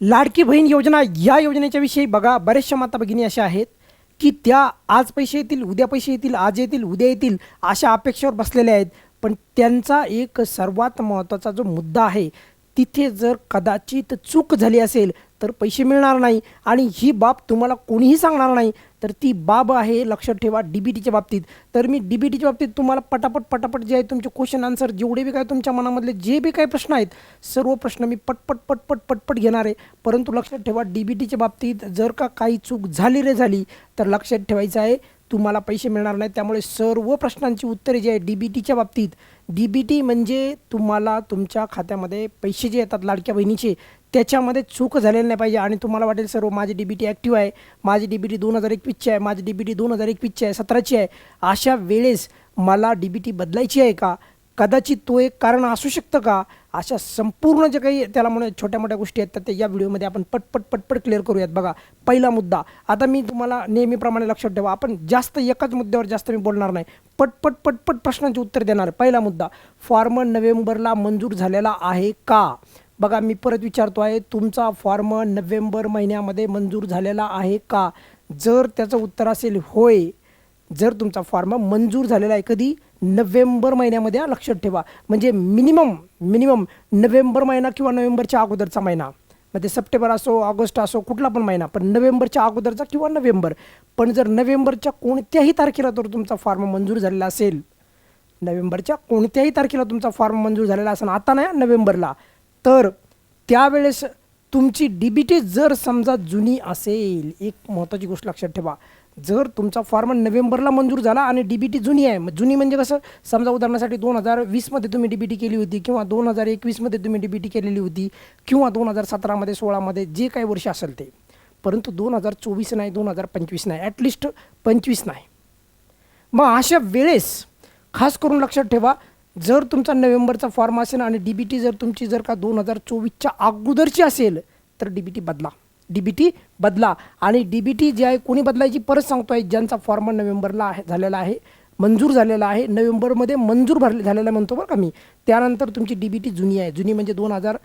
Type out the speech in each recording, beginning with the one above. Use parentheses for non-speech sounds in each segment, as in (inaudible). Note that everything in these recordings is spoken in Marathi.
लाडकी बहीण योजना या योजनेच्या विषयी बघा बऱ्याचशा माता भगिनी अशा आहेत की त्या आज पैसे येतील उद्या पैसे येतील आज येतील उद्या येतील अशा अपेक्षेवर बसलेल्या आहेत. पण त्यांचा एक सर्वात महत्त्वाचा जो मुद्दा आहे तिथे जर कदाचित चूक झाली असेल तर पैसे मिळणार नाही. आणि ही बाब तुम्हाला कोणीही सांगणार नाही तर ती बाब आहे लक्षात ठेवा डी बी टीच्या बाबतीत. तर मी डी बी टीच्या बाबतीत तुम्हाला पटापट पटापट जे आहे तुमचे क्वेश्चन आन्सर जेवढे बी काय तुमच्या मनामधले जे बी काही प्रश्न आहेत सर्व प्रश्न मी पटपट पटपट पटपट घेणार आहे. परंतु लक्षात ठेवा डी बी टीच्या बाबतीत जर का काही चूक झाली रे झाली तर लक्षात ठेवायचं आहे तुम्हाला पैसे मिळणार नाही त्यामुळे सर्व प्रश्नांची उत्तरे जी आहे डी बी टीच्या बाबतीत डी बी टी म्हणजे तुम्हाला तुमच्या खात्यामध्ये पैसे जे येतात लाडक्या बहिणीचे त्याच्यामध्ये चूक झालेली नाही पाहिजे. आणि तुम्हाला वाटेल सर्व माझी डी बी टी ॲक्टिव्ह आहे. माझी डी बी टी दोन हजार एकवीसची आहे. माझी डी बी टी दोन हजार एकवीसची आहे. सतराची आहे. अशा वेळेस मला डी बी टी बदलायची आहे का? कदाचित तो एक कारण असू शकतं का? अशा संपूर्ण जे काही त्याला म्हणून छोट्या मोठ्या गोष्टी आहेत तर या व्हिडिओमध्ये आपण पटपट पटपट क्लिअर करूयात. बघा पहिला मुद्दा. आता मी तुम्हाला नेहमीप्रमाणे लक्षात ठेवा आपण जास्त एकाच मुद्द्यावर जास्त मी बोलणार नाही. पटपट पटपट प्रश्नांची उत्तर देणार. आहे. पहिला मुद्दा फॉर्म नोव्हेंबरला मंजूर झालेला आहे का? बघा मी परत विचारतो आहे तुमचा फॉर्म नोव्हेंबर महिन्यामध्ये मंजूर झालेला आहे का? जर त्याचं उत्तर असेल होय जर तुमचा फॉर्म मंजूर झालेला आहे कधी? नोव्हेंबर महिन्यामध्ये लक्षात ठेवा. म्हणजे मिनिमम मिनिमम नोव्हेंबर महिना किंवा नोव्हेंबरच्या अगोदरचा महिना. म्हणजे सप्टेंबर असो ऑगस्ट असो कुठला पण महिना पण नोव्हेंबरच्या अगोदरचा किंवा नोव्हेंबर. पण जर नोव्हेंबरच्या कोणत्याही तारखेला जर तुमचा फॉर्म मंजूर झालेला असेल. नोव्हेंबरच्या कोणत्याही तारखेला तुमचा फॉर्म मंजूर झालेला असेल आता नाही नोव्हेंबरला. तर त्यावेळेस तुमची डी बी टी जर समजा जुनी असेल एक महत्त्वाची गोष्ट लक्षात ठेवा. जर तुमचा फॉर्म नोव्हेंबरला मंजूर झाला आणि डी बी टी जुनी आहे मग जुनी म्हणजे कसं? समजा उदाहरणासाठी दोन हजार वीसमध्ये तुम्ही डी बी टी केली होती किंवा दोन हजार एकवीसमध्ये तुम्ही डी बी टी केलेली होती किंवा दोन हजार सतरामध्ये सोळामध्ये जे काही वर्ष असेल ते. परंतु दोन हजार चोवीस नाही दोन हजार पंचवीस नाही ॲटलिस्ट पंचवीस नाही. मग अशा वेळेस खास करून लक्षात ठेवा जर तुमचा नोव्हेंबरचा फॉर्म असेल आणि डी बी टी जर तुमची जर का दोन हजार चोवीसच्या अगोदरची असेल तर डी बी टी बदला. डी बी टी बदला. आणि डी बी टी जी आहे कोणी बदलायची परत सांगतो आहे ज्यांचा फॉर्म नोव्हेंबरला आहे झालेला आहे मंजूर झालेला आहे नोव्हेंबरमध्ये मंजूर भरले झालेला म्हणतो बरं का मी. त्यानंतर तुमची डी बी टी जुनी आहे. जुनी म्हणजे दोन हजार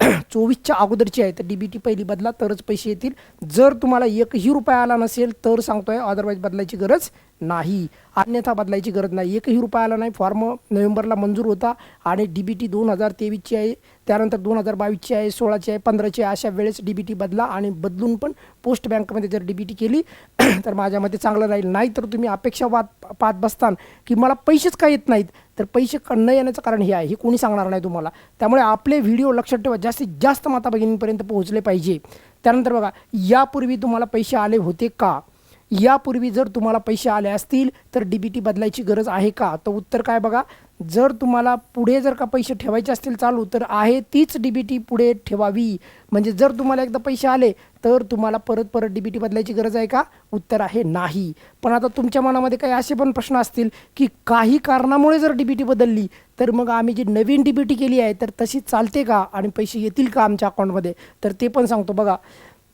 (clears throat) चोवीसच्या अगोदरची आहे. तर डी बी टी पहिली बदला तरच पैसे येतील. जर तुम्हाला एकही रुपया आला नसेल तर सांगतोय अदरवाईज बदलायची गरज नाही. अन्यथा बदलायची गरज नाही. एकही रुपया आला नाही. फॉर्म नोव्हेंबरला मंजूर होता आणि डी बी टी दोन हजार तेवीसची आहे. त्यानंतर दोन हजार बावीसची आहे सोळाची आहे पंधराची आहे. अशा वेळेस डी बी टी बदला आणि बदलून पण पोस्ट बँकमध्ये जर डी बी टी केली (clears throat) तर माझ्या मते चांगलं राहील. नाही तर तुम्ही अपेक्षा वाद पाहत बसतान की मला पैसेच का येत नाहीत? तर पैसे क- न येण्याचं कारण हे आहे. हे कोणी सांगणार नाही तुम्हाला. त्यामुळे आपले व्हिडिओ लक्षात ठेवा. जास्तीत जास्त माता भगिनींपर्यंत पोहोचले पाहिजे. त्यानंतर बघा यापूर्वी तुम्हाला पैसे आले होते का? यापूर्वी जर तुम्हाला पैसे आले असतील तर डी बी टी बदलायची गरज आहे का? तर उत्तर काय बघा जर तुम्हाला पुढे जर का पैसे ठेवायचे असतील चालू तर आहे तीच डी बी टी पुढे ठेवावी. म्हणजे जर तुम्हाला एकदा पैसे आले तर तुम्हाला परत परत डी बी टी बदलायची गरज आहे का? उत्तर आहे नाही. पण आता तुमच्या मनामध्ये काही असे पण प्रश्न असतील की काही कारणामुळे जर डी बी टी बदलली तर मग आम्ही जी नवीन डी बी टी केली आहे तर तशी चालते का? आणि पैसे येतील का आमच्या अकाउंटमध्ये? तर ते पण सांगतो बघा.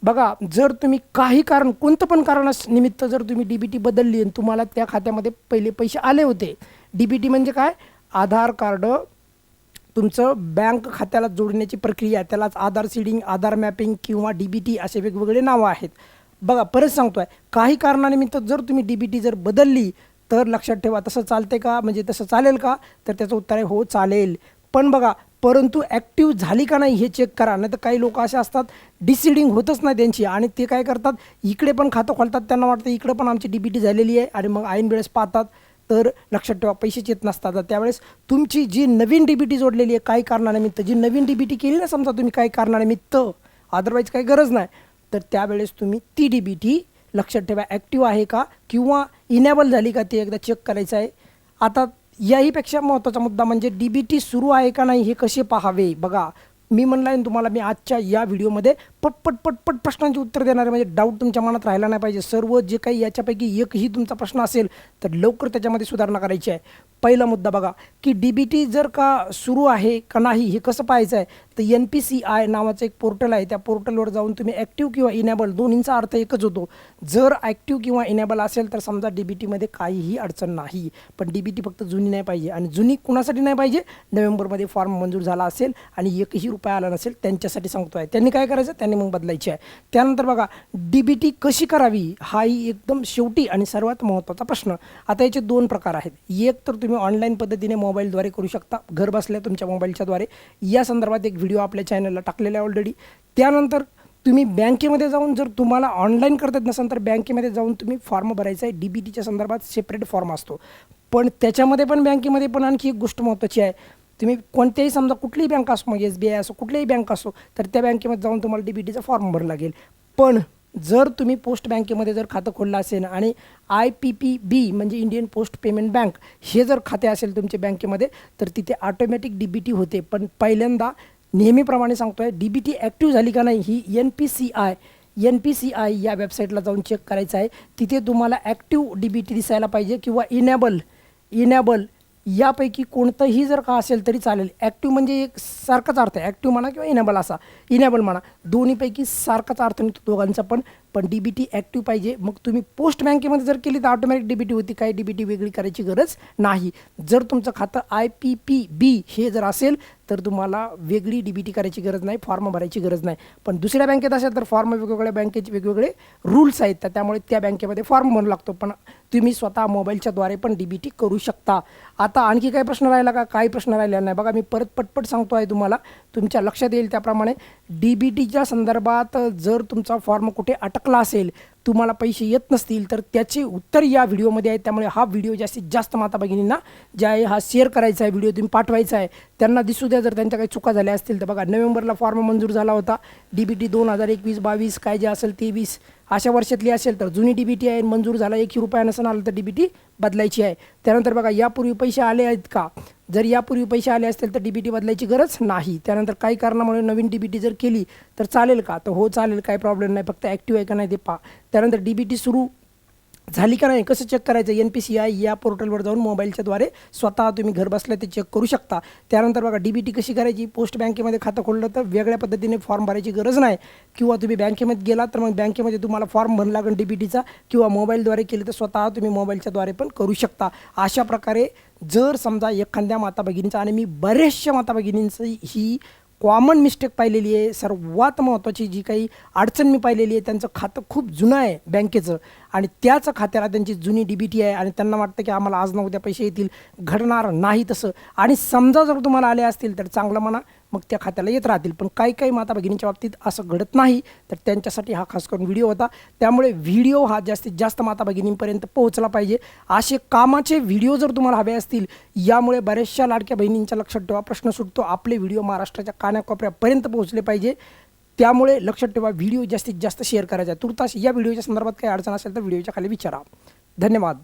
बघा जर तुम्ही काही कारण कोणतं पण कारणास निमित्त जर तुम्ही डी बी टी बदलली आणि तुम्हाला त्या खात्यामध्ये पहिले पैसे आले होते डी बी टी म्हणजे काय? आधार कार्ड तुमचं बँक खात्याला जोडण्याची प्रक्रिया त्यालाच आधार सीडिंग आधार मॅपिंग किंवा डी बी टी असे वेगवेगळे नावं आहेत. बघा परत सांगतो आहे काही कारणानिमित्त जर तुम्ही डी बी टी जर बदलली तर लक्षात ठेवा तसं चालते का? म्हणजे तसं चालेल का? तर त्याचं उत्तर आहे हो चालेल. पण बघा परंतु ॲक्टिव्ह झाली का नाही हे चेक करा नाही तर काही लोक असे असतात डिसिडिंग होतच नाही त्यांची. आणि ते काय करतात इकडे पण खातं खोलतात. त्यांना वाटतं इकडे पण आमची डी बी टी झालेली आहे आणि मग ऐन वेळेस पाहतात तर लक्षात ठेवा पैसेच येत नसतात. तर त्यावेळेस तुमची जी नवीन डी बी टी जोडलेली आहे काही कारणानिमित्त जी नवीन डी बी टी केली ना समजा तुम्ही काही कारणानिमित्त अदरवाईज काही गरज नाही तर त्यावेळेस तुम्ही ती डी बी टी लक्षात ठेवा ॲक्टिव्ह आहे का किंवा इनेबल झाली का ते एकदा चेक करायचं आहे. आता याहीपेक्षा महत्त्वाचा मुद्दा म्हणजे डी बी टी सुरू आहे का नाही हे कसे पाहावे? बघा मी म्हणलं आहे तुम्हाला मी आजच्या या व्हिडिओमध्ये पटपट पटपट प्रश्नांची उत्तर देणार आहे. म्हणजे डाऊट तुमच्या मनात राहिला नाही पाहिजे. सर्व जे काही याच्यापैकी एकही तुमचा प्रश्न असेल तर लवकर त्याच्यामध्ये सुधारणा करायची आहे. पहिला मुद्दा बघा की डी बी टी जर का सुरू आहे का नाही हे कसं पाहायचं आहे? तर एन पी सी आय नावाचं एक पोर्टल आहे. त्या पोर्टलवर जाऊन तुम्ही ॲक्टिव्ह किंवा इनेबल दोन्हींचा अर्थ एकच होतो. जर ॲक्टिव्ह किंवा इनेबल असेल तर समजा डी बी टीमध्ये काहीही अडचण नाही. पण डी बी टी फक्त जुनी नाही पाहिजे आणि जुनी कुणासाठी नाही पाहिजे? नोव्हेंबरमध्ये फॉर्म मंजूर झाला असेल आणि एकही रुपया आला नसेल त्यांच्यासाठी सांगतो आहे त्यांनी काय करायचं? त्यांनी मग बदलायची आहे. त्यानंतर बघा डी बी टी कशी करावी? हाही एकदम शेवटी आणि सर्वात महत्त्वाचा प्रश्न. आता याचे दोन प्रकार आहेत. एक तर तुम्ही ऑनलाईन पद्धतीने मोबाईलद्वारे करू शकता. घर बसल्या तुमच्या मोबाईलच्याद्वारे या संदर्भात एक व्हिडिओ आपल्या चॅनलला टाकलेला आहे ऑलरेडी त्यानंतर तुम्ही बँकेमध्ये जाऊन जर तुम्हाला ऑनलाईन करता येत नसेल तर बँकेमध्ये जाऊन तुम्ही फॉर्म भरायचा आहे. डी बी टीच्या संदर्भात सेपरेट फॉर्म असतो. पण त्याच्यामध्ये पण बँकेमध्ये पण आणखी एक गोष्ट महत्त्वाची आहे. तुम्ही कोणत्याही समजा कुठलीही बँक असो मग एस बी आय असो कुठलीही बँक असो तर त्या बँकेमध्ये जाऊन तुम्हाला डी बी टीचा फॉर्म भरावा लागेल. पण जर तुम्ही पोस्ट बँकेमध्ये जर खातं खोललं असेल आणि आय पी पी बी म्हणजे इंडियन पोस्ट पेमेंट बँक हे जर खाते असेल तुमच्या बँकेमध्ये तर तिथे ऑटोमॅटिक डी बी टी होते. पण पहिल्यांदा नेहमीप्रमाणे सांगतो आहे डी बी टी ॲक्टिव्ह झाली का नाही ही N P C I N P C I या वेबसाईटला जाऊन चेक करायचं आहे. तिथे तुम्हाला ॲक्टिव्ह डी बी टी दिसायला पाहिजे किंवा इनेबल इनेबल यापैकी कोणतंही जर का असेल तरी चालेल. ॲक्टिव्ह म्हणजे एक सारखाच अर्थ आहे. ॲक्टिव्ह म्हणा किंवा इनेबल असा. इनेबल म्हणा. दोन्हीपैकी सारखाच अर्थ निघतो दोघांचा पण. पण डी बी टी ॲक्टिव्ह पाहिजे. मग तुम्ही पोस्ट बँकेमध्ये जर केली तर ऑटोमॅटिक डी बी टी होती. काही डी बी टी वेगळी करायची गरज नाही. जर तुमचं खातं आय पी पी बी हे जर असेल तर तुम्हाला वेगळी डी बी टी करायची गरज नाही फॉर्म भरायची गरज नाही. पण दुसऱ्या बँकेत असेल तर फॉर्म वेगवेगळ्या बँकेचे वेगवेगळे रूल्स आहेत. तर त्यामुळे त्या बँकेमध्ये फॉर्म भरू लागतो. पण तुम्ही स्वतः मोबाईलच्याद्वारे पण डी बी टी करू शकता. आता आणखी काही प्रश्न राहिला का? काही प्रश्न राहिलेला नाही. बघा मी परत पटपट सांगतो आहे तुम्हाला. तुमच्या लक्षात येईल त्याप्रमाणे. डी बी टीच्या संदर्भात जर तुमचा फॉर्म कुठे अटक टाकला असेल तुम्हाला पैसे येत नसतील तर त्याचे उत्तर या व्हिडिओमध्ये आहे त्यामुळे हा व्हिडिओ जास्तीत जास्त माता भगिनींना जे आहे हा शेअर करायचा आहे व्हिडिओ तुम्ही पाठवायचा आहे. त्यांना दिसू द्या जर त्यांच्या काही चुका झाल्या असतील. तर बघा नोव्हेंबरला फॉर्म मंजूर झाला होता. डी बी टी दोन हजार एकवीस बावीस काय जे असेल तेवीस अशा वर्षातली असेल तर जुनी डी बी टी आहे मंजूर झाला एकही रुपया नसेल आलं तर डी बी टी बदलायची आहे. त्यानंतर बघा यापूर्वी पैसे आले आहेत का? जर यापूर्वी पैसे आले असतील तर डी बी टी बदलायची गरज नाही. त्यानंतर काही कारणामुळे नवीन डी बी टी जर केली तर चालेल का? तर हो चालेल काही प्रॉब्लेम नाही. फक्त ॲक्टिव्ह आहे का नाही ते पहा. त्यानंतर डी बी टी सुरू झाली का नाही कसं चेक करायचं? एन पी सी आय या पोर्टलवर जाऊन मोबाईलच्याद्वारे स्वतः तुम्ही घर बसल्या ते चेक करू शकता. त्यानंतर बघा डी बी टी कशी करायची? पोस्ट बँकेमध्ये खातं खोललं तर वेगळ्या पद्धतीने फॉर्म भरायची गरज नाही. किंवा तुम्ही बँकेमध्ये गेला तर मग बँकेमध्ये तुम्हाला फॉर्म भरला लागेल डी बी टीचा किंवा मोबाईलद्वारे केले तर स्वतः तुम्ही मोबाईलच्याद्वारे पण करू शकता. अशा प्रकारे जर समजा एखाद्या माता भगिनीचा आणि मी बऱ्याचशा माता भगिनींची ही कॉमन मिस्टेक पाहिलेली आहे. सर्वात महत्त्वाची जी काही अडचण मी पाहिलेली आहे त्यांचं खातं खूप जुनं आहे बँकेचं. आणि त्याच खात्याला त्यांची जुनी डी बी टी आहे आणि त्यांना वाटतं की आम्हाला आज ना उद्या पैसे येतील. घडणार नाही तसं. आणि समजा जर तुम्हाला आले असतील तर चांगलं म्हणा मग त्या खात्याला येत राहतील. पण काही काही माता भगिनींच्या बाबतीत असं घडत नाही. तर त्यांच्यासाठी हा खास करून व्हिडिओ होता. त्यामुळे व्हिडिओ हा जास्तीत जास्त माता भगिनींपर्यंत पोहोचला पाहिजे. असे कामाचे व्हिडिओ जर तुम्हाला हवे असतील यामुळे बऱ्याचशा लाडक्या बहिणींच्या लक्षात ठेवा. प्रश्न सुटतो. आपले व्हिडिओ महाराष्ट्राच्या कानाकोपऱ्यापर्यंत पोहोचले पाहिजे. त्यामुळे लक्षात ठेवा व्हिडिओ जास्तीत जास्त शेअर करायचा. तुर्तास या व्हिडिओच्या संदर्भात काही अडचण असेल तर व्हिडिओच्या खाली विचारा. धन्यवाद.